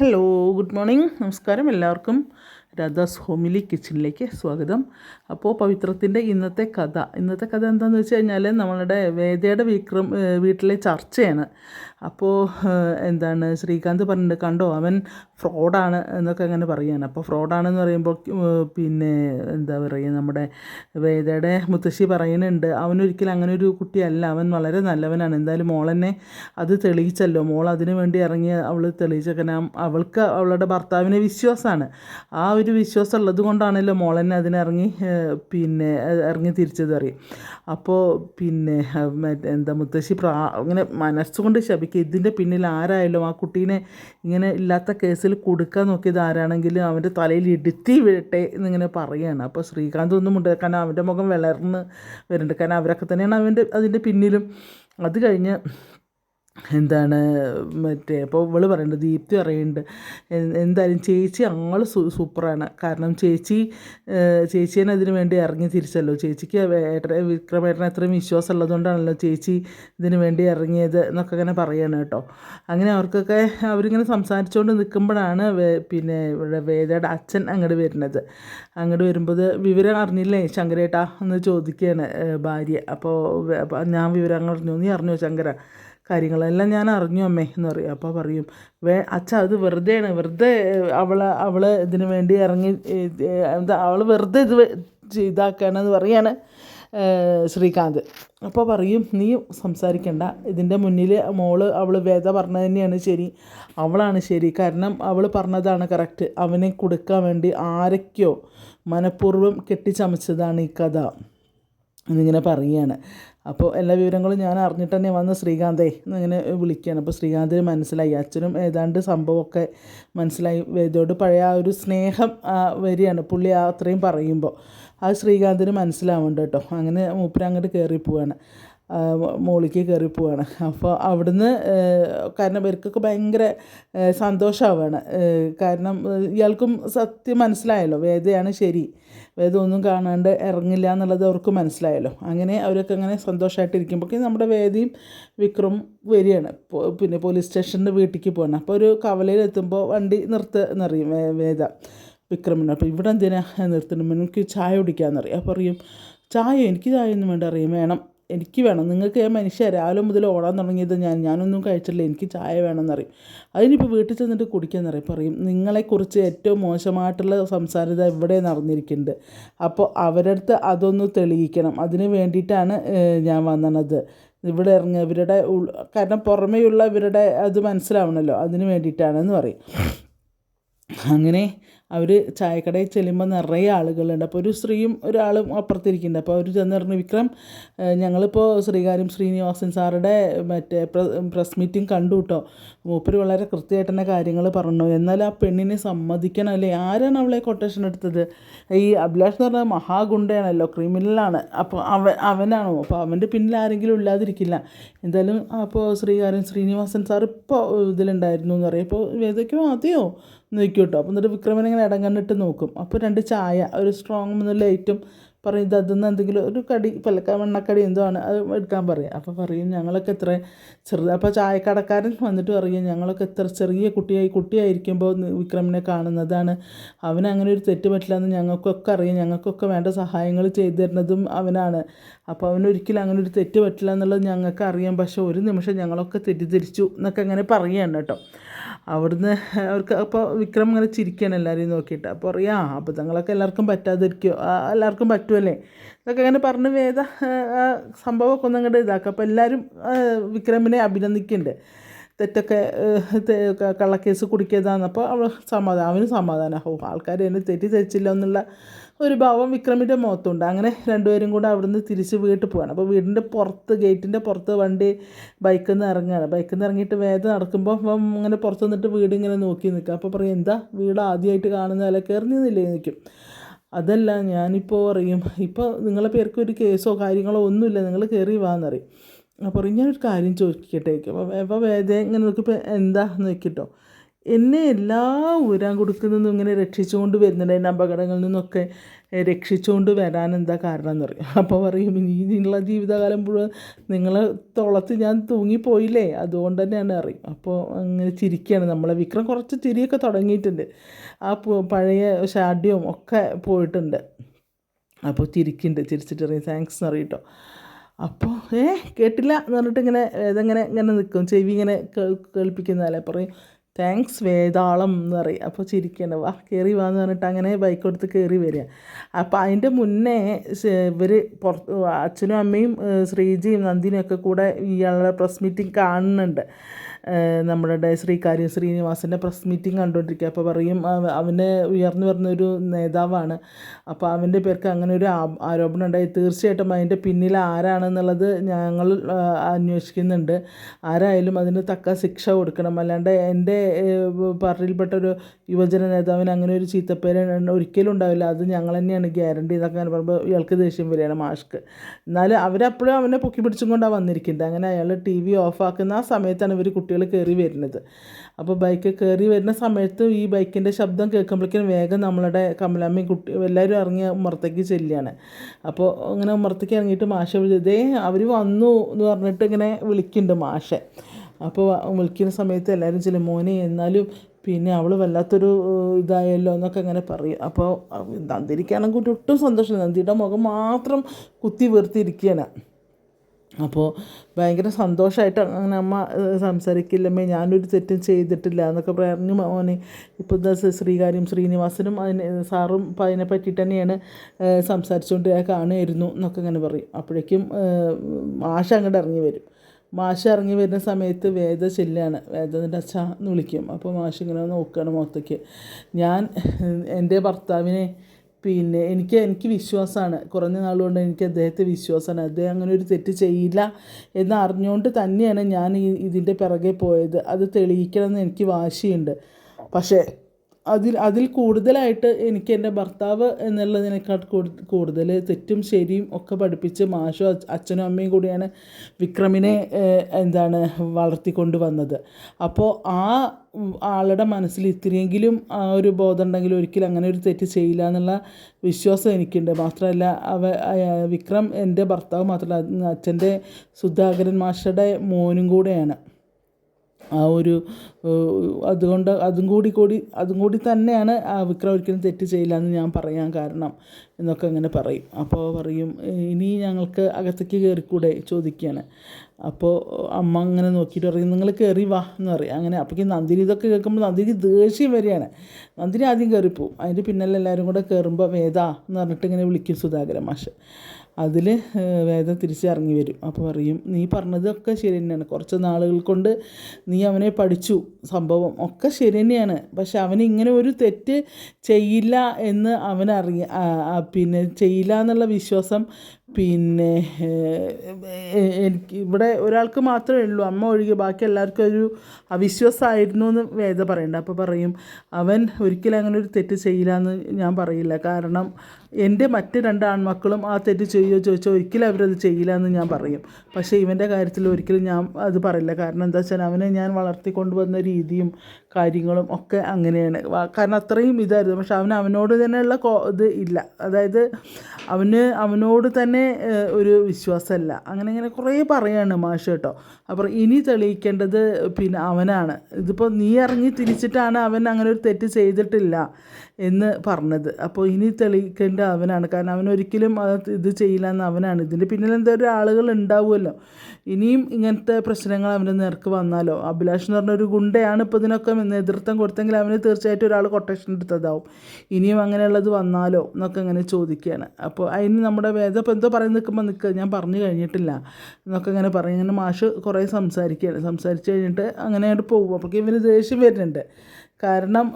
Hello good morning നമസ്കാരം എല്ലാവർക്കും. Radhas homely കിച്ചണിലേക്ക് സ്വാഗതം. അപ്പോൾ പവിത്രത്തിന്റെ ഇന്നത്തെ കഥ. ഇന്നത്തെ കഥ എന്താണെന്ന് വെച്ച് കഴിഞ്ഞാൽ നമ്മളുടെ വേദയുടെ വിക്രം വീട്ടിലെ ചർച്ചയാണ്. അപ്പോൾ എന്താണ് ശ്രീകാന്ത് പറഞ്ഞിട്ട് കണ്ടോ? അവൻ ഫ്രോഡാണ് എന്നൊക്കെ അങ്ങനെ പറയുകയാണ് അപ്പോൾ ഫ്രോഡാണെന്ന് പറയുമ്പോൾ പിന്നെ എന്താ പറയുക നമ്മുടെ വേദയുടെ മുത്തശ്ശി പറയുന്നുണ്ട് അവനൊരിക്കലും അങ്ങനെ ഒരു കുട്ടിയല്ല. അവൻ വളരെ നല്ലവനാണ്. എന്തായാലും മോളെന്നെ അത് തെളിയിച്ചല്ലോ. മോൾ അതിനു വേണ്ടി ഇറങ്ങി അവൾ തെളിയിച്ചൊക്കെ അവൾക്ക് അവളുടെ ഭർത്താവിനെ വിശ്വാസമാണ്. ആ ഒരു വിശ്വാസം ഉള്ളത് കൊണ്ടാണല്ലോ മോളെന്നെ അതിനിറങ്ങി പിന്നെ ഇറങ്ങി തിരിച്ചത് അറിയും. അപ്പോൾ പിന്നെ എന്താ മുത്തശ്ശി പ്രാ അങ്ങനെ മനസ്സുകൊണ്ട് ശപിക്കുക. ഇതിന്റെ പിന്നിൽ ആരായാലും ആ കുട്ടീനെ ഇങ്ങനെ ഇല്ലാത്ത കേസിൽ കൊടുക്കാൻ നോക്കിയത് ആരാണെങ്കിലും അവന്റെ തലയിൽ ഇടുത്തി വിടട്ടെ എന്നിങ്ങനെ പറയുകയാണ്. അപ്പോൾ ശ്രീകാന്ത് ഒന്നും ഉണ്ട് കാരണം അവന്റെ മുഖം വിളർന്ന് വരുന്നുണ്ട്. കാരണം അവരൊക്കെ തന്നെയാണ് അവന്റെ അതിന്റെ പിന്നിലും. അത് കഴിഞ്ഞ് എന്താണ് മറ്റേ അപ്പോൾ ഇവൾ പറയുന്നുണ്ട് ദീപ്തി പറയുന്നുണ്ട് എന്തായാലും ചേച്ചി അങ്ങൾ സൂപ്പറാണ്. കാരണം ചേച്ചി ചേച്ചീനെ അതിന് വേണ്ടി ഇറങ്ങി തിരിച്ചല്ലോ. ചേച്ചിക്ക് ഏട്ട വിക്രമേട്ടനെ അത്രയും വിശ്വാസം ഉള്ളതുകൊണ്ടാണല്ലോ ചേച്ചി ഇതിനു വേണ്ടി ഇറങ്ങിയത് എന്നൊക്കെ ഇങ്ങനെ പറയാണ് കേട്ടോ. അങ്ങനെ അവർക്കൊക്കെ അവരിങ്ങനെ സംസാരിച്ചുകൊണ്ട് നിൽക്കുമ്പോഴാണ് പിന്നെ ഇവിടെ വേദയുടെ അച്ഛൻ അങ്ങോട്ട് വരുന്നത്. അങ്ങോട്ട് വരുമ്പോൾ വിവരം അറിഞ്ഞില്ലേ ശങ്കരേട്ടാ എന്ന് ചോദിക്കുകയാണ് ഭാര്യ. അപ്പോൾ ഞാൻ വിവരം അറിഞ്ഞു. നീ അറിഞ്ഞോ ശങ്കര? കാര്യങ്ങളെല്ലാം ഞാൻ അറിഞ്ഞു അമ്മേ എന്ന് പറയും അപ്പോൾ പറയും വേ അച്ഛ അത് വെറുതെയാണ്. വെറുതെ അവളെ അവളെ ഇതിനു വേണ്ടി ഇറങ്ങി എന്താ അവൾ വെറുതെ ഇത് ഇതാക്കുകയാണെന്ന് പറയാണ് ശ്രീകാന്ത്. അപ്പോൾ പറയും നീ സംസാരിക്കണ്ട. ഇതിന്റെ മുന്നിൽ മോൾ അവൾ വേദ പറഞ്ഞത് തന്നെയാണ് ശരി. അവളാണ് ശരി. കാരണം അവൾ പറഞ്ഞതാണ് കറക്റ്റ്. അവനെ കൊടുക്കാൻ വേണ്ടി ആരൊക്കെയോ മനഃപൂർവം കെട്ടിച്ചമച്ചതാണ് ഈ കഥ. എന്നിങ്ങനെ പറയുകയാണ് അപ്പോൾ എല്ലാ വിവരങ്ങളും ഞാൻ അറിഞ്ഞിട്ട് തന്നെ വന്ന് ശ്രീകാന്തേ എന്നിങ്ങനെ വിളിക്കുകയാണ്. അപ്പോൾ ശ്രീകാന്തിന് മനസ്സിലായി. അച്ഛനും ഏതാണ്ട് സംഭവമൊക്കെ മനസ്സിലായി. വേദയോട് പഴയ ആ ഒരു സ്നേഹം വരികയാണ്. പുള്ളി അത്രയും പറയുമ്പോൾ. അത് ശ്രീകാന്തിന് മനസ്സിലാവുന്നുണ്ട് കേട്ടോ. അങ്ങനെ മൂപ്പര് അങ്ങോട്ട് കയറി പോവാണ്. മോളിക്ക് കയറി പോവാണ്. അപ്പോൾ അവിടുന്ന് കാരണം ഇവർക്കൊക്കെ ഭയങ്കര സന്തോഷമാവാണ്. കാരണം ഇയാൾക്കും സത്യം മനസ്സിലായല്ലോ. വേദയാണ് ശരി. വേദ ഒന്നും കാണാണ്ട് ഇറങ്ങില്ല എന്നുള്ളത് അവർക്ക് മനസ്സിലായല്ലോ. അങ്ങനെ അവരൊക്കെ അങ്ങനെ സന്തോഷമായിട്ടിരിക്കുമ്പോഴേക്കും നമ്മുടെ വേദിയും വിക്രം വരികയാണ്. പിന്നെ പോലീസ് സ്റ്റേഷന്റെ വീട്ടിലേക്ക് പോകണം അപ്പോൾ ഒരു കവലയിൽ എത്തുമ്പോൾ വണ്ടി നിർത്തുക എന്നറിയും വേദ വിക്രമിന്. അപ്പോൾ ഇവിടെ എന്തിനാ നിർത്തണം? എനിക്ക് ചായ കുടിക്കാമെന്നറിയാം അപ്പോൾ അറിയും ചായ? എനിക്ക് ചായ ഒന്നും വേണ്ട. അറിയും വേണം. എനിക്ക് വേണം. നിങ്ങൾക്ക് മനുഷ്യ രാവിലെ മുതൽ ഓടാൻ തുടങ്ങിയത് ഞാൻ. ഞാനൊന്നും കഴിച്ചില്ല എനിക്ക് ചായ വേണമെന്നറിയും. അതിനിപ്പോൾ വീട്ടിൽ ചെന്നിട്ട് കുടിക്കാമെന്നറിയും പറയും നിങ്ങളെക്കുറിച്ച് ഏറ്റവും മോശമായിട്ടുള്ള സംസാരത ഇവിടെ നടന്നിരിക്കുന്നുണ്ട്. അപ്പോൾ അവരടുത്ത് അതൊന്ന് തെളിയിക്കണം. അതിന് വേണ്ടിയിട്ടാണ് ഞാൻ വന്നത്. ഇവിടെ ഇറങ്ങുക ഇവരുടെ കാരണം പുറമേയുള്ള ഇവരുടെ അത് മനസ്സിലാവണമല്ലോ അതിന് വേണ്ടിയിട്ടാണെന്ന് പറയും. അങ്ങനെ അവർ ചായക്കടയിൽ ചെല്ലുമ്പോൾ നിറയെ ആളുകളുണ്ട്. അപ്പോൾ ഒരു സ്ത്രീയും ഒരാളും അപ്പുറത്തിരിക്കുന്നുണ്ട്. അപ്പോൾ അവർ ചെന്ന് പറഞ്ഞു വിക്രം ഞങ്ങളിപ്പോൾ ശ്രീകാര്യം ശ്രീനിവാസൻ സാറുടെ മറ്റേ പ്രസ് മീറ്റിംഗ് കണ്ടു കേട്ടോ മൂപ്പര് വളരെ കൃത്യമായിട്ട് തന്നെ കാര്യങ്ങൾ പറഞ്ഞു. എന്നാൽ ആ പെണ്ണിനെ സമ്മതിക്കണം അല്ലേ? ആരാണ് അവളെ കൊട്ടേഷൻ എടുത്തത്? ഈ അഭിലാഷ് എന്ന് പറഞ്ഞാൽ മഹാഗുണ്ടയാണല്ലോ ക്രിമിനലാണ് അപ്പോൾ അവൻ അവനാണോ? അപ്പോൾ അവന്റെ പിന്നിൽ ആരെങ്കിലും ഇല്ലാതിരിക്കില്ല. എന്തായാലും അപ്പോൾ ശ്രീകാര്യം ശ്രീനിവാസൻ സാർ ഇപ്പോൾ ഇതിലുണ്ടായിരുന്നു എന്ന് പറയും. അപ്പോൾ വേദയ്ക്കോ അതെയോ ചോദിക്കും കേട്ടോ അപ്പോൾ എന്നിട്ട് വിക്രമൻ ഇങ്ങനെ ഇടങ്ങണ്ണിട്ട് നോക്കും. അപ്പോൾ രണ്ട് ചായ ഒരു സ്ട്രോങ് മൂന്ന് ലൈറ്റും പറയും ഇത് അതിൽ നിന്ന് എന്തെങ്കിലും ഒരു കടി പലക്ക വെണ്ണക്കടി എന്തോ ആണ് അത് എടുക്കാൻ പറയും. അപ്പോൾ പറയും ഞങ്ങളൊക്കെ എത്ര ചെറുത് അപ്പോൾ ചായക്കടക്കാരൻ വന്നിട്ട് പറയും ഞങ്ങളൊക്കെ എത്ര ചെറിയ കുട്ടിയായി കുട്ടിയായിരിക്കുമ്പോൾ വിക്രമിനെ കാണുന്നതാണ്. അവന് അങ്ങനെ ഒരു തെറ്റ് പറ്റില്ല എന്ന് ഞങ്ങൾക്കൊക്കെ അറിയാം. ഞങ്ങൾക്കൊക്കെ വേണ്ട സഹായങ്ങൾ ചെയ്തു തരുന്നതും അവനാണ്. അപ്പോൾ അവനൊരിക്കലും അങ്ങനെ ഒരു തെറ്റ് പറ്റില്ല എന്നുള്ളത് ഞങ്ങൾക്ക് അറിയാം. പക്ഷേ ഒരു നിമിഷം ഞങ്ങളൊക്കെ തെറ്റിദ്ധരിച്ചു എന്നൊക്കെ അങ്ങനെ പറയുകയാണ് കേട്ടോ. അവിടുന്ന് അവർക്ക് അപ്പോൾ വിക്രം ഇങ്ങനെ ചിരിക്കുകയാണ് എല്ലാവരെയും നോക്കിയിട്ട്. അപ്പോൾ അറിയാം അബദ്ധങ്ങളൊക്കെ എല്ലാവർക്കും പറ്റാതിരിക്കുമോ എല്ലാവർക്കും പറ്റുമല്ലേ? ഇതൊക്കെ അങ്ങനെ പറഞ്ഞ് വേദ സംഭവമൊക്കെ ഒന്നും അങ്ങോട്ട് ഇതാക്കുക അപ്പോൾ എല്ലാവരും വിക്രമിനെ അഭിനന്ദിക്കുന്നുണ്ട്. തെറ്റൊക്കെ കള്ളക്കേസ് കുടിക്കിയതാന്ന് അപ്പോൾ അവൾ സമാധാനം അവന് സമാധാനം. ആൾക്കാർ എന്നെ തെറ്റിദ്ധരിച്ചില്ല എന്നുള്ള ഒരു ഭാവം വിക്രമിന്റെ മുഖത്തുണ്ട്. അങ്ങനെ രണ്ടുപേരും കൂടെ അവിടുന്ന് തിരിച്ച് വീട്ടിൽ പോവാണ്. അപ്പോൾ വീടിന്റെ പുറത്ത് ഗേറ്റിന്റെ പുറത്ത് വണ്ടി ബൈക്കിൽ നിന്ന് ഇറങ്ങുകയാണ്. ബൈക്കിൽ നിന്ന് ഇറങ്ങിയിട്ട് വേദന നടക്കുമ്പോൾ അപ്പം ഇങ്ങനെ പുറത്ത് നിന്നിട്ട് വീട് ഇങ്ങനെ നോക്കി നിൽക്കുക. അപ്പോൾ പറയും എന്താ? വീട് ആദ്യമായിട്ട് കാണുന്ന വില കയറി നിന്നില്ലേ നിൽക്കും അതല്ല ഞാനിപ്പോൾ പറയും ഇപ്പോൾ നിങ്ങളെ പേർക്ക് ഒരു കേസോ കാര്യങ്ങളോ ഒന്നുമില്ല. നിങ്ങൾ കയറി വാന്നറിയും അപ്പോൾ പറയും ഞാനൊരു കാര്യം ചോദിക്കട്ടെ. അപ്പോൾ വേദന ഇങ്ങനെ നോക്കിയപ്പോൾ എന്താ? നോക്കിട്ടോ എന്നെ എല്ലാ ഊരാൻ കൊടുക്കുന്നതും ഇങ്ങനെ രക്ഷിച്ചുകൊണ്ട് വരുന്നുണ്ട് എന്നെ അപകടങ്ങളിൽ നിന്നൊക്കെ രക്ഷിച്ചുകൊണ്ട് വരാൻ എന്താ കാരണം എന്ന് പറയും. അപ്പോൾ പറയും ഇനി നിങ്ങളെ ജീവിതകാലം മുഴുവൻ നിങ്ങളെ തോളത്ത് ഞാൻ തൂങ്ങിപ്പോയില്ലേ? അതുകൊണ്ട് തന്നെയാണ് അറിയും അപ്പോൾ അങ്ങനെ ചിരിക്കുകയാണ് നമ്മളെ വിക്രം കുറച്ച് ചിരിയൊക്കെ തുടങ്ങിയിട്ടുണ്ട്. ആ പഴയ ഷാഡ്യവും ഒക്കെ പോയിട്ടുണ്ട്. അപ്പോൾ ചിരിക്കുന്നുണ്ട് ചിരിച്ചിട്ട് അറിയും താങ്ക്സ് എന്ന് അറിയിട്ടോ അപ്പോൾ ഏ കേട്ടില്ല എന്ന് പറഞ്ഞിട്ട് ഇങ്ങനെ ഇതെങ്ങനെ ഇങ്ങനെ നിൽക്കും ചെവി ഇങ്ങനെ കേൾ- കേൾപ്പിക്കുന്നതല്ലേ. പറയും താങ്ക്സ് വേതാളം എന്ന് പറയും. അപ്പോൾ ചിരിക്കണം വാ കയറി വാന്ന് പറഞ്ഞിട്ട് അങ്ങനെ ബൈക്ക് എടുത്ത് കയറി വരിക. അപ്പോൾ അതിന്റെ മുന്നേ ഇവർ പുറത്ത് അച്ഛനും അമ്മയും ശ്രീജിയും ഒക്കെ കൂടെ ഇയാളുടെ പ്രസ് മീറ്റിംഗ് കാണുന്നുണ്ട്. നമ്മുടെ ശ്രീകാര്യം ശ്രീനിവാസന്റെ പ്രസ് മീറ്റിംഗ് കണ്ടുകൊണ്ടിരിക്കുക. അപ്പോൾ പറയും അവനെ ഉയർന്നു വരുന്നൊരു നേതാവാണ്. അപ്പോൾ അവന്റെ പേർക്ക് അങ്ങനെ ഒരു ആരോപണം ഉണ്ടായി. തീർച്ചയായിട്ടും അതിന്റെ പിന്നിൽ ആരാണെന്നുള്ളത് ഞങ്ങൾ അന്വേഷിക്കുന്നുണ്ട്. ആരായാലും അതിന് തക്ക ശിക്ഷ കൊടുക്കണം. അല്ലാണ്ട് എന്റെ പാർട്ടിയിൽപ്പെട്ട ഒരു യുവജന നേതാവിന് അങ്ങനെ ഒരു ചീത്തപ്പേര് ഒരിക്കലും ഉണ്ടാവില്ല. അത് ഞങ്ങൾ തന്നെയാണ് ഗ്യാരണ്ടി എന്നൊക്കെ പറയുമ്പോൾ ഇയാൾക്ക് ദേഷ്യം വരികയാണ് മാഷ്ക്ക്. എന്നാൽ അവരപ്പോഴും അവനെ പൊക്കി പിടിച്ചും കൊണ്ടാണ് വന്നിരിക്കുന്നത്. അങ്ങനെ അയാൾ ടി വി ഓഫാക്കുന്ന ആ സമയത്താണ് ഇവർ കുട്ടികൾ കയറി വരുന്നത്. അപ്പോൾ ബൈക്ക് കയറി വരുന്ന സമയത്ത് ഈ ബൈക്കിന്റെ ശബ്ദം കേൾക്കുമ്പോഴേക്കും വേഗം നമ്മളുടെ കമലാമ്മയും കുട്ടി എല്ലാവരും ഇറങ്ങി ഉമ്മറത്തേക്ക് ചെല്ലുകയാണ്. അപ്പോൾ അങ്ങനെ ഉമ്മറത്തേക്ക് ഇറങ്ങിയിട്ട് മാഷ വിളിച്ചതേ അവർ വന്നു എന്ന് പറഞ്ഞിട്ട് ഇങ്ങനെ വിളിക്കുന്നുണ്ട് മാഷെ. അപ്പോൾ വിളിക്കുന്ന സമയത്ത് എല്ലാവരും ചില മോനെ എന്നാലും പിന്നെ അവൾ വല്ലാത്തൊരു ഇതായല്ലോ എന്നൊക്കെ അങ്ങനെ പറയും. അപ്പോൾ നന്ദിനിക്കാണെങ്കിൽ ഒട്ടും സന്തോഷമില്ല. നന്ദിയുടെ മുഖം മാത്രം കുത്തി വീർത്തിരിക്കുകയാണ്. അപ്പോൾ ഭയങ്കര സന്തോഷമായിട്ട് അങ്ങനെ അമ്മ സംസാരിക്കില്ലമ്മേ ഞാനൊരു തെറ്റും ചെയ്തിട്ടില്ല എന്നൊക്കെ പറഞ്ഞു മോനെ ഇപ്പോൾ ശ്രീകാര്യം ശ്രീനിവാസനും അതിനെ സാറും ഇപ്പം അതിനെ പറ്റിയിട്ട് തന്നെയാണ് സംസാരിച്ചുകൊണ്ട് കാണുമായിരുന്നു എന്നൊക്കെ ഇങ്ങനെ പറയും. അപ്പോഴേക്കും മാഷ അങ്ങോട്ട് ഇറങ്ങി വരും. മാഷ ഇറങ്ങി വരുന്ന സമയത്ത് വേദ ചെല്ലാണ്. വേദ അച്ഛ എന്ന് വിളിക്കും. അപ്പോൾ മാഷ് ഇങ്ങനെ നോക്കുകയാണ് മുഖത്തേക്ക്. ഞാൻ എന്റെ ഭർത്താവിനെ പിന്നെ എനിക്ക് എനിക്ക് വിശ്വാസമാണ്. കുറഞ്ഞ നാളുകൊണ്ട് എനിക്ക് അദ്ദേഹത്തെ വിശ്വാസമാണ്. അദ്ദേഹം അങ്ങനെ ഒരു തെറ്റ് ചെയ്യില്ല എന്ന് അറിഞ്ഞുകൊണ്ട് തന്നെയാണ് ഞാൻ ഈ ഇതിന്റെ പിറകെ പോയത്. അത് തെളിയിക്കണമെന്ന് എനിക്ക് വാശിയുണ്ട്. പക്ഷേ അതിൽ അതിൽ കൂടുതലായിട്ട് എനിക്ക് എന്റെ ഭർത്താവ് എന്നുള്ളതിനേക്കാൾ കൂടുതൽ തെറ്റും ശരിയും ഒക്കെ പഠിപ്പിച്ച് മാഷും അച്ഛനും അമ്മയും കൂടിയാണ് വിക്രമിനെ എന്താണ് വളർത്തിക്കൊണ്ട് വന്നത്. അപ്പോൾ ആ ആളുടെ മനസ്സിൽ ഇത്രയെങ്കിലും ആ ഒരു ബോധം ഉണ്ടെങ്കിൽ ഒരിക്കലും അങ്ങനെ ഒരു തെറ്റ് ചെയ്യില്ല എന്നുള്ള വിശ്വാസം എനിക്കുണ്ട്. മാത്രമല്ല അവ വിക്രം എന്റെ ഭർത്താവ് മാത്രമല്ല അച്ഛന്റെ സുധാകരൻ മാഷയുടെ മോനും കൂടെയാണ്. ആ ഒരു അതുകൊണ്ട് അതും കൂടി കൂടി അതും കൂടി തന്നെയാണ് വിക്രം ഒരിക്കലും തെറ്റ് ചെയ്യില്ല എന്ന് ഞാൻ പറയാൻ കാരണം എന്നൊക്കെ അങ്ങനെ പറയും. അപ്പോൾ പറയും ഇനി ഞങ്ങൾക്ക് അകത്തേക്ക് കയറിക്കൂടെ ചോദിക്കുകയാണ് അപ്പോൾ അമ്മ അങ്ങനെ നോക്കിയിട്ട് പറയും നിങ്ങൾ കയറി വാ എന്ന് പറയും. അങ്ങനെ അപ്പോഴേക്കും നന്ദിനി ഇതൊക്കെ കേൾക്കുമ്പോൾ നന്ദിനി ദേഷ്യം വരികയാണ്. നന്ദിനി ആദ്യം കയറിപ്പോവും അതിന്റെ പിന്നല്ല എല്ലാവരും കൂടെ കയറുമ്പോൾ വേദ എന്ന് പറഞ്ഞിട്ട് ഇങ്ങനെ വിളിക്കും സുധാകരൻ മാഷ്. അതിൽ വേദം തിരിച്ചിറങ്ങി വരും. അപ്പോൾ പറയും നീ പറഞ്ഞതൊക്കെ ശരി തന്നെയാണ്. കുറച്ച് നാളുകൾ കൊണ്ട് നീ അവനെ പഠിച്ചു. സംഭവം ഒക്കെ ശരി തന്നെയാണ്. പക്ഷെ അവൻ ഇങ്ങനെ ഒരു തെറ്റ് ചെയ്യില്ല എന്ന് അവനറിയ പിന്നെ ചെയ്യില്ല എന്നുള്ള വിശ്വാസം പിന്നെ എനിക്ക് ഇവിടെ ഒരാൾക്ക് മാത്രമേ ഉള്ളൂ. അമ്മ ഒഴികെ ബാക്കി എല്ലാവർക്കും ഒരു അവിശ്വാസമായിരുന്നു എന്ന് വേദ പറയണ്ട. അപ്പോൾ പറയും അവൻ ഒരിക്കലും അങ്ങനെ ഒരു തെറ്റ് ചെയ്യില്ല എന്ന് ഞാൻ പറയില്ല. കാരണം എന്റെ മറ്റ് രണ്ട് ആൺമക്കളും ആ തെറ്റ് ചെയ്യുമോ ചോദിച്ചാൽ ഒരിക്കലും അവരത് ചെയ്യില്ല എന്ന് ഞാൻ പറയും. പക്ഷേ ഇവന്റെ കാര്യത്തിൽ ഒരിക്കലും ഞാൻ അത് പറയില്ല. കാരണം എന്താ വെച്ചാൽ അവനെ ഞാൻ വളർത്തിക്കൊണ്ട് വന്ന രീതിയും കാര്യങ്ങളും ഒക്കെ അങ്ങനെയാണ്. കാരണം അത്രയും ഇതായിരുന്നു. പക്ഷെ അവന് അവനോട് തന്നെയുള്ള കോ- ഇത് ഇല്ല. അതായത് അവന് അവനോട് തന്നെ ഒരു വിശ്വാസമല്ല. അങ്ങനെ ഇങ്ങനെ കുറേ പറയാണ് മാഷ് കേട്ടോ. അപ്പോൾ ഇനി തെളിയിക്കേണ്ടത് പിന്നെ അവനാണ്. ഇതിപ്പോൾ നീ ഇറങ്ങി തിരിച്ചിട്ടാണ് അവൻ അങ്ങനെ ഒരു തെറ്റ് ചെയ്തിട്ടില്ല. എന്ന് പറഞ്ഞത്. അപ്പോൾ ഇനി തെളിയിക്കേണ്ട അവനാണ്. കാരണം അവൻ ഒരിക്കലും അത് ഇത് ചെയ്യില്ല എന്ന് അവനാണ്. ഇതിന്റെ പിന്നിൽ എന്തൊരു ആളുകൾ ഉണ്ടാവുമല്ലോ. ഇനിയും ഇങ്ങനത്തെ പ്രശ്നങ്ങൾ അവന്റെ നേർക്ക് വന്നാലോ? അഭിലാഷ് എന്ന് പറഞ്ഞ ഒരു ഗുണ്ടയാണ് ഇപ്പോൾ ഇതിനൊക്കെ നേതൃത്വം കൊടുത്തെങ്കിൽ അവന് തീർച്ചയായിട്ടും ഒരാൾ കൊട്ടേഷൻ എടുത്തതാവും. ഇനിയും അങ്ങനെയുള്ളത് വന്നാലോ എന്നൊക്കെ ഇങ്ങനെ ചോദിക്കുകയാണ്. അപ്പോൾ അതിന് നമ്മുടെ വേദം ഇപ്പോൾ എന്തോ പറഞ്ഞ് നിൽക്കുമ്പോൾ നിൽക്കുക ഞാൻ പറഞ്ഞു കഴിഞ്ഞിട്ടില്ല എന്നൊക്കെ ഇങ്ങനെ പറയും. ഇങ്ങനെ മാഷ് കുറേ സംസാരിക്കുകയാണ്. സംസാരിച്ച് കഴിഞ്ഞിട്ട് അങ്ങനെ അങ്ങോട്ട് പോകും അപ്പോഴേക്കും ഇവന് ദേഷ്യം വരുന്നുണ്ട്. കാരണം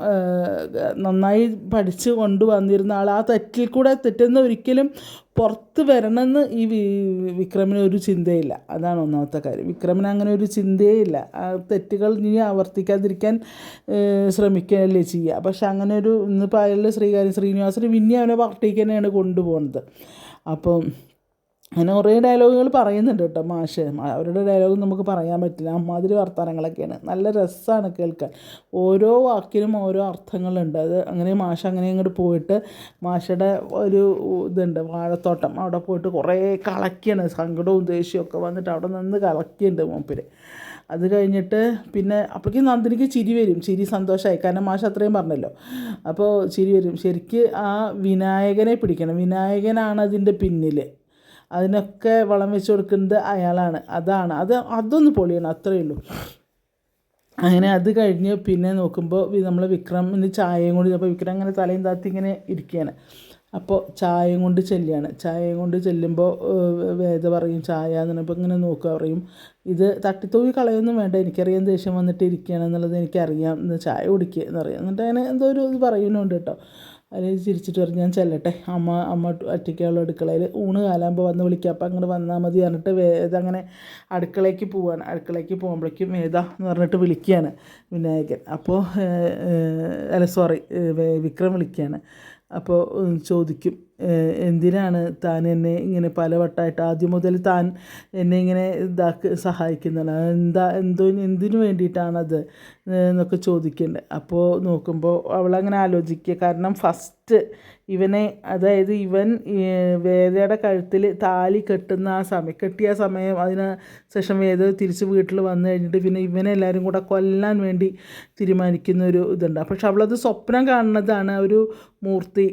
നന്നായി പഠിച്ച് കൊണ്ടുവന്നിരുന്ന ആൾ ആ തെറ്റിൽ കൂടെ തെറ്റുന്ന ഒരിക്കലും പുറത്ത് വരണമെന്ന് ഈ വിക്രമിന് ഒരു ചിന്തയില്ല. അതാണ് ഒന്നാമത്തെ കാര്യം. വിക്രമിന് അങ്ങനെ ഒരു ചിന്തയേ ഇല്ല ആ തെറ്റുകൾ ഇനി ആവർത്തിക്കാതിരിക്കാൻ ശ്രമിക്കുകയല്ലേ ചെയ്യുക. പക്ഷെ അങ്ങനെ ഒരു ഇന്നിപ്പോൾ അയാൾ ശ്രീകാര്യം ശ്രീനിവാസന് പിന്നെ അവനെ പാർട്ടിക്ക് തന്നെയാണ് കൊണ്ടുപോകുന്നത്. അപ്പം അങ്ങനെ കുറേ ഡയലോഗുകൾ പറയുന്നുണ്ട് കേട്ടോ മാഷ്. അവരുടെ ഡയലോഗ് നമുക്ക് പറയാൻ പറ്റില്ല. അമ്മാതിരി വർത്തമാനങ്ങളൊക്കെയാണ്. നല്ല രസമാണ് കേൾക്കാൻ. ഓരോ വാക്കിനും ഓരോ അർത്ഥങ്ങളുണ്ട്. അത് അങ്ങനെ മാഷ് അങ്ങനെ ഇങ്ങോട്ട് പോയിട്ട് മാഷയുടെ ഒരു ഇതുണ്ട് വാഴത്തോട്ടം. അവിടെ പോയിട്ട് കുറേ കളക്കിയാണ് സങ്കടവും ദേഷ്യവും ഒക്കെ വന്നിട്ട് അവിടെ നിന്ന് കളക്കിയുണ്ട് മൂപ്പര് അത് കഴിഞ്ഞിട്ട് പിന്നെ അപ്പോഴേക്കും നന്ദിനിക്ക് ചിരി വരും. ചിരി സന്തോഷമായി. കാരണം മാഷ് അത്രയും പറഞ്ഞല്ലോ. അപ്പോൾ ചിരി വരും. ശരിക്ക് ആ വിനായകനെ പിടിക്കണം. വിനായകനാണ് അതിന്റെ പിന്നിൽ. അതിനൊക്കെ വളം വെച്ച് കൊടുക്കുന്നത് അയാളാണ്. അതാണ്. അത് അതൊന്ന് പൊളിയണം. അത്രയേ ഉള്ളൂ. അങ്ങനെ അത് കഴിഞ്ഞ് പിന്നെ നോക്കുമ്പോൾ നമ്മൾ വിക്രമിന് ചായയും കൊണ്ട് അപ്പോൾ വിക്രം അങ്ങനെ തലയും താത്തി ഇങ്ങനെ ഇരിക്കുകയാണ് അപ്പോൾ ചായയും കൊണ്ട് ചെല്ലുകയാണ്. ചായയും കൊണ്ട് ചെല്ലുമ്പോൾ വേദ പറയും ചായ എന്ന് പറഞ്ഞപ്പോൾ ഇങ്ങനെ നോക്കുക പറയും. ഇത് തട്ടിത്തൂവി കളയൊന്നും വേണ്ട. എനിക്കറിയാം ദേഷ്യം വന്നിട്ട് ഇരിക്കുകയാണെന്നുള്ളത് എനിക്കറിയാം. എന്ന് ചായ കുടിക്കുക എന്ന് പറയാം. എന്നിട്ട് അങ്ങനെ എന്തോ ഒരു ഇത് പറയുന്നുണ്ട് കേട്ടോ. അതിൽ ചിരിച്ചിട്ട് പറഞ്ഞു ഞാൻ ചെല്ലട്ടെ. അമ്മ അമ്മ ഒറ്റയ്ക്കുള്ള അടുക്കളയിൽ. ഊണ് കാലാകുമ്പോൾ വന്ന് വിളിക്കുക അപ്പം അങ്ങോട്ട് വന്നാൽ മതി പറഞ്ഞിട്ട് വേദ അങ്ങനെ അടുക്കളയ്ക്ക് പോവാണ്. അടുക്കളയ്ക്ക് പോകുമ്പോഴേക്കും വേദ എന്ന് പറഞ്ഞിട്ട് വിളിക്കുകയാണ് വിനായകൻ. അപ്പോൾ അല്ല സോറി വിക്രം വിളിക്കുകയാണ് അപ്പോൾ ചോദിക്കും. എന്തിനാണ് താൻ എന്നെ ഇങ്ങനെ പലവട്ടമായിട്ട് ആദ്യം മുതൽ താൻ എന്നെ ഇങ്ങനെ ഇതാക്കി സഹായിക്കുന്നത് എന്താ എന്തോ എന്തിനു വേണ്ടിയിട്ടാണത് എന്നൊക്കെ ചോദിക്കുന്നുണ്ട് അപ്പോൾ നോക്കുമ്പോൾ അവളങ്ങനെ ആലോചിക്കുക. കാരണം ഫസ്റ്റ് ഇവനെ അതായത് ഇവൻ വേദയുടെ കഴുത്തിൽ താലി കെട്ടുന്ന ആ സമയം കെട്ടിയ സമയം അതിന് ശേഷം വേദ തിരിച്ച് വീട്ടിൽ വന്നു കഴിഞ്ഞിട്ട് പിന്നെ ഇവനെ എല്ലാവരും കൂടെ കൊല്ലാൻ വേണ്ടി തീരുമാനിക്കുന്ന ഒരു ഇതുണ്ട്. പക്ഷെ അവളത് സ്വപ്നം കാണുന്നതാണ് ഒരു മൂർത്തി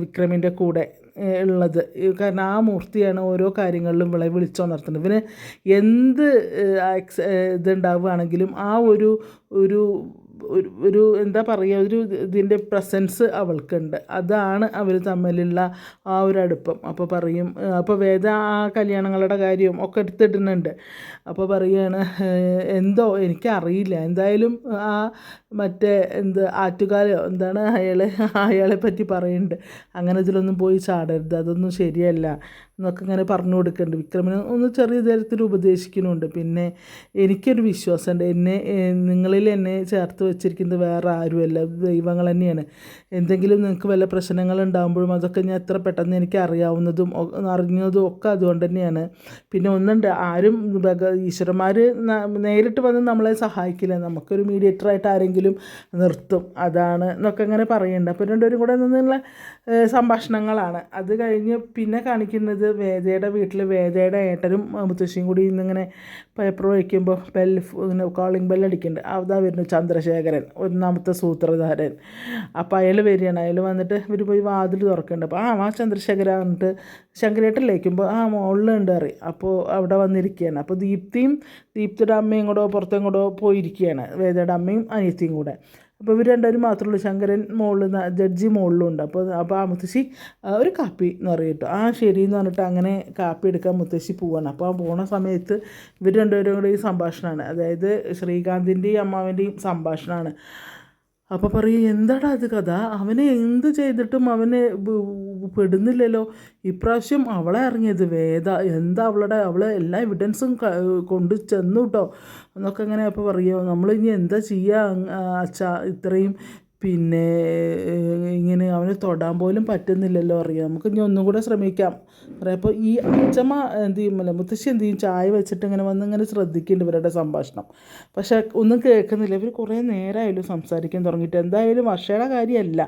വിക്രമിന്റെ കൂടെ ഉള്ളത്. കാരണം ആ മൂർത്തിയാണ് ഓരോ കാര്യങ്ങളിലും വിളെ വിളിച്ചുണർത്തുന്നത് പിന്നെ എന്ത് ഇതുണ്ടാവുകയാണെങ്കിലും ആ ഒരു ഒരു ഒരു എന്താ പറയുക ഒരു ഇതിന്റെ പ്രസൻസ് അവൾക്കുണ്ട്. അതാണ് അവർ തമ്മിലുള്ള ആ ഒരു അടുപ്പം. അപ്പോൾ പറയും അപ്പോൾ വേദ ആ കല്യാണങ്ങളുടെ കാര്യവും ഒക്കെ എടുത്തിടുന്നുണ്ട്. അപ്പോൾ പറയുകയാണ് എന്തോ എനിക്കറിയില്ല. എന്തായാലും ആ മറ്റേ എന്ത് ആറ്റുകാലോ എന്താണ് അയാളെ അയാളെ പറ്റി പറയുന്നുണ്ട് അങ്ങനെ ഇതിലൊന്നും പോയി ചാടരുത്. അതൊന്നും ശരിയല്ല എന്നൊക്കെ ഇങ്ങനെ പറഞ്ഞു കൊടുക്കുന്നുണ്ട് വിക്രമിനെ ഒന്ന് ചെറിയ തരത്തിൽ ഉപദേശിക്കുന്നുണ്ട്. പിന്നെ എനിക്കൊരു വിശ്വാസമുണ്ട്. എന്നെ നിങ്ങളിൽ എന്നെ ചേർത്ത് വെച്ചിരിക്കുന്നത് വേറെ ആരുമല്ല. ദൈവങ്ങൾ തന്നെയാണ്. എന്തെങ്കിലും നിങ്ങൾക്ക് വല്ല പ്രശ്നങ്ങൾ ഉണ്ടാകുമ്പോഴും അതൊക്കെ ഞാൻ എത്ര പെട്ടെന്ന് എനിക്ക് അറിയാവുന്നതും അറിഞ്ഞതും ഒക്കെ അതുകൊണ്ട് തന്നെയാണ്. പിന്നെ ഒന്നുണ്ട്. ആരും ഈശ്വരന്മാർ നേരിട്ട് വന്ന് നമ്മളെ സഹായിക്കില്ല. നമുക്കൊരു മീഡിയേറ്റർ ആയിട്ട് ആരെങ്കിലും നിർത്തും. അതാണ് എന്നൊക്കെ ഇങ്ങനെ പറയുന്നുണ്ട്. അപ്പോൾ രണ്ടുപേരും കൂടെ നിന്നുള്ള സംഭാഷണങ്ങളാണ്. അത് കഴിഞ്ഞ് പിന്നെ കാണിക്കുന്നത് വേദയുടെ വീട്ടിൽ വേദയുടെ ഏട്ടനും മുത്തശ്ശിയും കൂടി ഇന്നിങ്ങനെ പേപ്പർ വയ്ക്കുമ്പോൾ ബെൽ ഇങ്ങനെ കോളിംഗ് ബെൽ അടിക്കുന്നുണ്ട് അതാ വരുന്നു ചന്ദ്രശേഖരൻ ഒന്നാമത്തെ സൂത്രധാരൻ. അപ്പോൾ അയാൾ വരികയാണ്. അയാൾ വന്നിട്ട് ഇവർ പോയി വാതിൽ തുറക്കുന്നുണ്ട്. അപ്പോൾ ആ ആ ചന്ദ്രശേഖര പറഞ്ഞിട്ട് ശങ്കരേട്ടൻ ലയിക്കുമ്പോൾ ആ മുകളിലുണ്ട് അറി അപ്പോൾ അവിടെ വന്നിരിക്കുകയാണ്. അപ്പോൾ ദീപ്തിയും ദീപ്തിയുടെ അമ്മയും കൂടെ പുറത്തും കൂടെ പോയിരിക്കുകയാണ്. വേദയുടെ അമ്മയും അനിയത്തിയും കൂടെ. അപ്പോൾ ഇവർ രണ്ടുപേരും മാത്രമേ ഉള്ളൂ. ശങ്കരൻ മുകളിൽ ജഡ്ജി മുകളിലുണ്ട് അപ്പോൾ അപ്പോൾ ആ മുത്തശ്ശി ഒരു കാപ്പി എന്ന് പറയും കേട്ടോ ആ ശരി എന്ന് പറഞ്ഞിട്ട് അങ്ങനെ കാപ്പി എടുക്കാൻ മുത്തശ്ശി പോവാണ്. അപ്പോൾ ആ പോണ സമയത്ത് ഇവർ രണ്ടുപേരും കൂടെ ഈ സംഭാഷണമാണ്. അതായത് ശ്രീകാന്തിന്റെയും അമ്മാവിന്റെയും സംഭാഷണമാണ്. അപ്പോൾ പറയും എന്താടാ അത് കഥ? അവനെ എന്ത് ചെയ്തിട്ടും അവനെ പെടുന്നില്ലല്ലോ. ഇപ്രാവശ്യം അവളെ ഇറങ്ങിയത് വേദ എന്താ അവളുടെ അവളെ എല്ലാ എവിഡൻസും കൊണ്ട് ചെന്നു കേട്ടോ എന്നൊക്കെ അങ്ങനെ അപ്പോൾ പറയുമോ നമ്മൾ ഇനി എന്താ ചെയ്യുക അച്ഛ ഇത്രയും പിന്നെ ഇങ്ങനെ അവന് തൊടാൻ പോലും പറ്റുന്നില്ലല്ലോ അറിയാം. നമുക്ക് ഇനി ഒന്നും കൂടെ ശ്രമിക്കാം. അപ്പോൾ ഈ അച്ഛമ്മ എന്ത് ചെയ്യുമല്ലോ മുത്തശ്ശി എന്ത് ചെയ്യും? ചായ വെച്ചിട്ട് ഇങ്ങനെ വന്ന് ഇങ്ങനെ ശ്രദ്ധിക്കുന്നുണ്ട് ഇവരുടെ സംഭാഷണം. പക്ഷേ ഒന്നും കേൾക്കുന്നില്ല. ഇവർ കുറേ നേരമായാലും സംസാരിക്കാൻ തുടങ്ങിയിട്ട്. എന്തായാലും വർഷയുടെ കാര്യമല്ല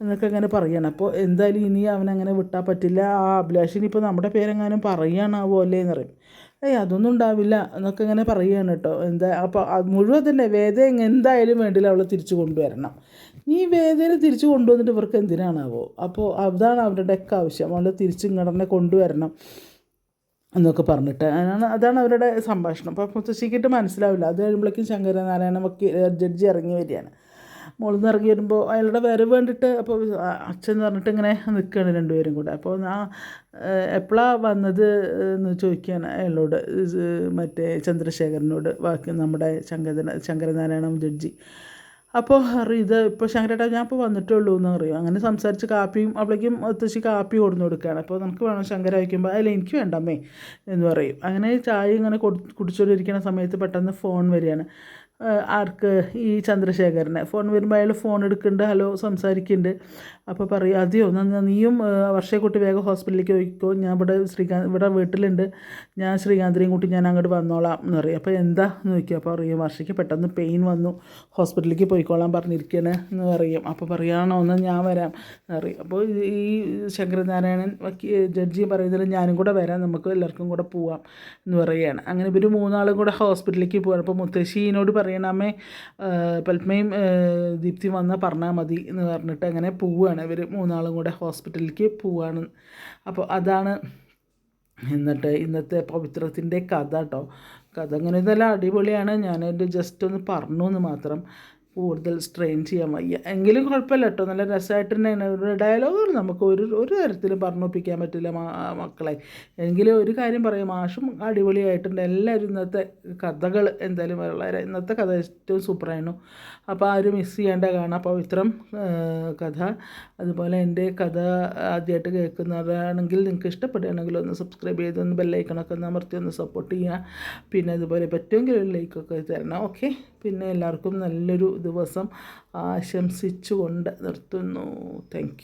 എന്നൊക്കെ അങ്ങനെ പറയണം. അപ്പോൾ എന്തായാലും ഇനി അവനങ്ങനെ വിട്ടാൽ പറ്റില്ല. ആ അഭിലാഷിനി ഇപ്പോൾ നമ്മുടെ പേരെങ്ങാനും പറയുകയാണാവോ അല്ലേ എന്ന് പറയും. ഏയ് അതൊന്നും ഉണ്ടാവില്ല എന്നൊക്കെ ഇങ്ങനെ പറയുകയാണ് കേട്ടോ. എന്താ അപ്പോൾ അത് മുഴുവൻ തന്നെ വേദ എന്തായാലും വേണ്ടില്ല അവളെ തിരിച്ചു കൊണ്ടുവരണം. ഈ വേദന തിരിച്ച് കൊണ്ടുവന്നിട്ട് ഇവർക്ക് എന്തിനാണാവോ? അപ്പോൾ അതാണ് അവരുടെ അവരുടെയൊക്കെ ആവശ്യം. അവൾ തിരിച്ച് ഇങ്ങടനെ കൊണ്ടുവരണം എന്നൊക്കെ പറഞ്ഞിട്ട്. അതാണ് അതാണ് അവരുടെ സംഭാഷണം. അപ്പോൾ മുത്തശ്ശിക്കിട്ട് മനസ്സിലാവില്ല. അത് കഴിയുമ്പോഴേക്കും ശങ്കരനാരായണ വക്കീൽ ജഡ്ജി ഇറങ്ങി വരികയാണ്. മുകളിൽ നിന്ന് ഇറങ്ങി വരുമ്പോൾ അയാളുടെ വരവ് വേണ്ടിയിട്ട് അപ്പോൾ അച്ഛൻ പറഞ്ഞിട്ട് ഇങ്ങനെ നിൽക്കുകയാണ് രണ്ടുപേരും കൂടെ. അപ്പോൾ ആ എപ്പോഴാണ് വന്നത് എന്ന് ചോദിക്കുകയാണ് അയാളോട്. മറ്റേ ചന്ദ്രശേഖരനോട് ബാക്കി നമ്മുടെ ശങ്കര ശങ്കരനാരായണ ജഡ്ജി. അപ്പോൾ അറിയും ഇത് ഇപ്പോൾ ശങ്കരേട്ടാ ഞാൻ ഇപ്പോൾ വന്നിട്ടുള്ളൂ എന്ന് പറയും. അങ്ങനെ സംസാരിച്ച് കാപ്പിയും അപ്പോഴേക്കും ഒത്തശ്ശി കാപ്പി കൊടുന്നു കൊടുക്കുകയാണ് അപ്പോൾ നമുക്ക് വേണം ശങ്കര വയ്ക്കുമ്പോൾ അല്ല എനിക്ക് വേണ്ടമ്മേ എന്ന് പറയും. അങ്ങനെ ചായ ഇങ്ങനെ കുടിച്ചുകൊണ്ടിരിക്കുന്ന സമയത്ത് പെട്ടെന്ന് ഫോൺ വരികയാണ്. ആർക്ക്? ഈ ചന്ദ്രശേഖരനെ. ഫോൺ വരുമ്പോൾ അയാൾ ഫോൺ എടുക്കുന്നുണ്ട് ഹലോ സംസാരിക്കുന്നുണ്ട് അപ്പോൾ പറയും അതെയോ എന്നാ നീയും വർഷയെക്കുട്ടി വേഗം ഹോസ്പിറ്റലിലേക്ക് പോയിക്കോ. ഞാൻ ഇവിടെ ശ്രീകാന്ത് ഇവിടെ വീട്ടിലുണ്ട്. ഞാൻ ശ്രീകാന്തിനെയും കൂട്ടി ഞാൻ അങ്ങോട്ട് വന്നോളാം എന്ന് പറയും. അപ്പോൾ എന്താ എന്ന് ചോദിക്കും അപ്പോൾ പറയും വർഷയ്ക്ക് പെട്ടെന്ന് പെയിൻ വന്നു. ഹോസ്പിറ്റലിലേക്ക് പോയിക്കോളാൻ പറഞ്ഞിരിക്കണേ എന്ന് പറയും. അപ്പോൾ പറയുകയാണോ എന്നാൽ ഞാൻ വരാം എന്ന് പറയും. അപ്പോൾ ഈ- ശങ്കരനാരായണൻ വക്കീ ജഡ്ജി പറയുന്നതിൽ ഞാനും കൂടെ വരാം. നമുക്ക് എല്ലാവർക്കും കൂടെ പോവാം എന്ന് പറയുകയാണ് അങ്ങനെ ഇവർ മൂന്നാളും കൂടെ ഹോസ്പിറ്റലിലേക്ക് പോവാണ്. അപ്പോൾ മുത്തശ്ശീനോട് പറയണം അമ്മേ ആ, ദീപ്തി വന്നാൽ പറഞ്ഞാൽ മതി എന്ന് പറഞ്ഞിട്ട് അങ്ങനെ പോവുകയാണ് ഇവർ മൂന്നാളും കൂടെ ഹോസ്പിറ്റലിലേക്ക് പോവുകയാണ് അപ്പോൾ അതാണ് എന്നിട്ട് ഇന്നത്തെ പവിത്രത്തിന്റെ കഥ കേട്ടോ കഥ അങ്ങനെ ഇതെല്ലാം അടിപൊളിയാണ്. ഞാനത് ജസ്റ്റ് ഒന്ന് പറഞ്ഞു എന്ന് മാത്രം. കൂടുതൽ സ്ട്രെയിൻ ചെയ്യാൻ വയ്യ. എങ്കിലും കുഴപ്പമില്ല കേട്ടോ നല്ല രസമായിട്ട് തന്നെയാണ്. ഒരു ഡയലോഗ് നമുക്ക് ഒരു ഒരു തരത്തിലും പറഞ്ഞൊപ്പിക്കാൻ പറ്റില്ല മക്കളെ. എങ്കിലും ഒരു കാര്യം പറയും. മാഷും അടിപൊളിയായിട്ടുണ്ട്. എല്ലാവരും ഇന്നത്തെ കഥകൾ എന്തായാലും വളരെ ഇന്നത്തെ കഥ ഏറ്റവും സൂപ്പറായിരുന്നു അപ്പോൾ ആരും മിസ് ചെയ്യേണ്ട കാണാം. പവിത്രം കഥ അതുപോലെ എന്റെ കഥ ആദ്യമായിട്ട് കേൾക്കുന്നവരാണെങ്കിൽ നിങ്ങൾക്ക് ഇഷ്ടപ്പെടുകയാണെങ്കിൽ ഒന്ന് സബ്സ്ക്രൈബ് ചെയ്ത് ഒന്ന് ബെല്ലൈക്കണൊക്കെ ഒന്ന് അമർത്തി ഒന്ന് സപ്പോർട്ട് ചെയ്യുക. പിന്നെ അതുപോലെ പറ്റുമെങ്കിൽ ഒരു ലൈക്കൊക്കെ തരണം. ഓക്കെ പിന്നെ എല്ലാവർക്കും നല്ലൊരു ദിവസം ആശംസിച്ചുകൊണ്ട് നിർത്തുന്നു. താങ്ക്